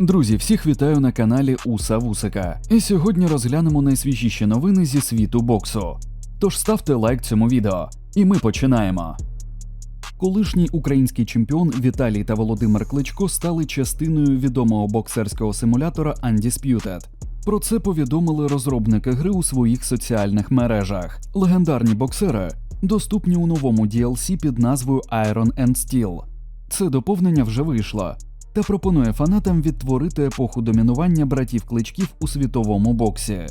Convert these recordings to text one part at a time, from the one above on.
Друзі, всіх вітаю на каналі Уса Вусика. І сьогодні розглянемо найсвіжіші новини зі світу боксу. Тож ставте лайк цьому відео, і ми починаємо. Колишній український чемпіон Віталій та Володимир Кличко стали частиною відомого боксерського симулятора Undisputed. Про це повідомили розробники гри у своїх соціальних мережах. Легендарні боксери доступні у новому DLC під назвою Iron and Steel. Це доповнення вже вийшло та пропонує фанатам відтворити епоху домінування братів кличків у світовому боксі.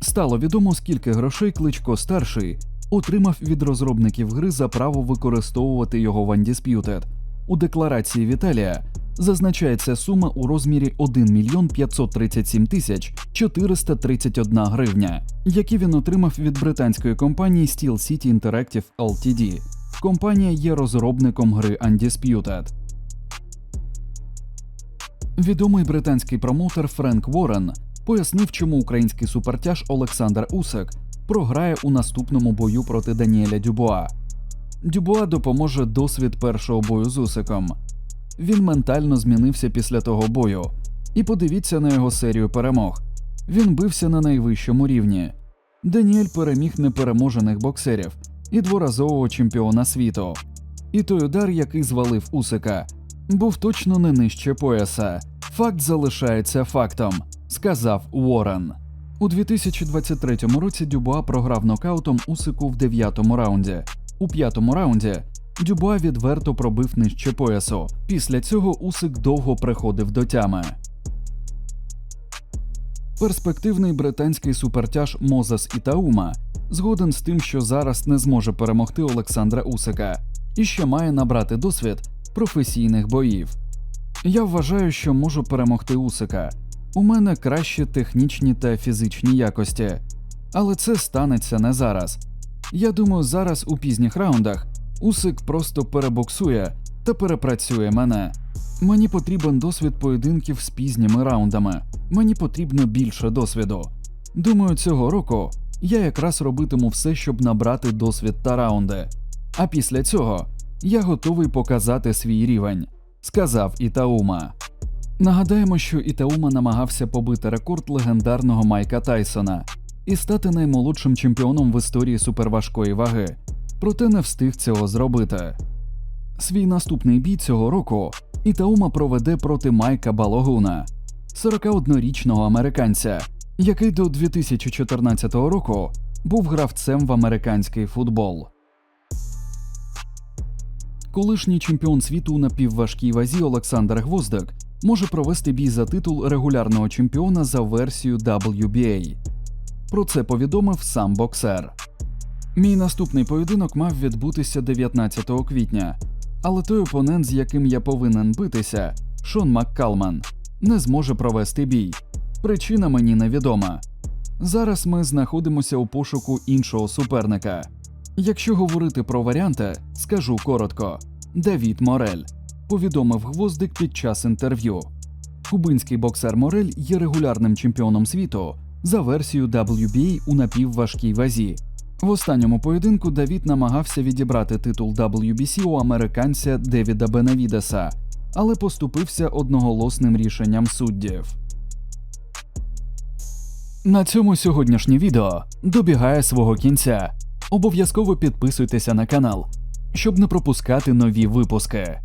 Стало відомо, скільки грошей кличко старший отримав від розробників гри за право використовувати його в Undisputed. У декларації Віталія зазначається сума у розмірі 1 мільйон 537 тисяч 431 гривня, які він отримав від британської компанії Steel City Interactive Ltd. Компанія є розробником гри Undisputed. Відомий британський промоутер Френк Ворен пояснив, чому український супертяж Олександр Усик програє у наступному бою проти Даніеля Дюбуа. Дюбуа допоможе досвід першого бою з Усиком. Він ментально змінився після того бою. І подивіться на його серію перемог. Він бився на найвищому рівні. Даніель переміг непереможених боксерів і дворазового чемпіона світу. І той удар, який звалив Усика, був точно не нижче пояса. Факт залишається фактом, сказав Уоррен. У 2023 році Дюбуа програв нокаутом Усику в дев'ятому раунді. У п'ятому раунді Дюбуа відверто пробив нижче поясу. Після цього Усик довго приходив до тями. Перспективний британський супертяж Мозес Ітаума згоден з тим, що зараз не зможе перемогти Олександра Усика і що має набрати досвід професійних боїв. Я вважаю, що можу перемогти Усика. У мене кращі технічні та фізичні якості, але це станеться не зараз. Я думаю, зараз у пізніх раундах Усик просто перебоксує та перепрацює мене. Мені потрібен досвід поєдинків з пізніми раундами. Мені потрібно більше досвіду. Думаю, цього року я якраз робитиму все, щоб набрати досвід та раунди. А після цього я готовий показати свій рівень, сказав Ітаума. Нагадаємо, що Ітаума намагався побити рекорд легендарного Майка Тайсона і стати наймолодшим чемпіоном в історії суперважкої ваги, проте не встиг цього зробити. Свій наступний бій цього року Ітаума проведе проти Майка Балогуна, 41-річного американця, який до 2014 року був гравцем в американський футбол. Колишній чемпіон світу у напівважкій вазі Олександр Гвоздик може провести бій за титул регулярного чемпіона за версією WBA. Про це повідомив сам боксер. Мій наступний поєдинок мав відбутися 19 квітня, але той опонент, з яким я повинен битися, Шон Маккалман, не зможе провести бій. Причина мені невідома. Зараз ми знаходимося у пошуку іншого суперника. Якщо говорити про варіанти, скажу коротко: Давід Морель повідомив гвоздик під час інтерв'ю. Кубинський боксер Морель є регулярним чемпіоном світу за версією WBA у напівважкій вазі. В останньому поєдинку Давід намагався відібрати титул WBC у американця Девіда Бенавідеса, але поступився одноголосним рішенням суддів. На цьому сьогоднішнє відео добігає свого кінця. Обов'язково підписуйтеся на канал, щоб не пропускати нові випуски.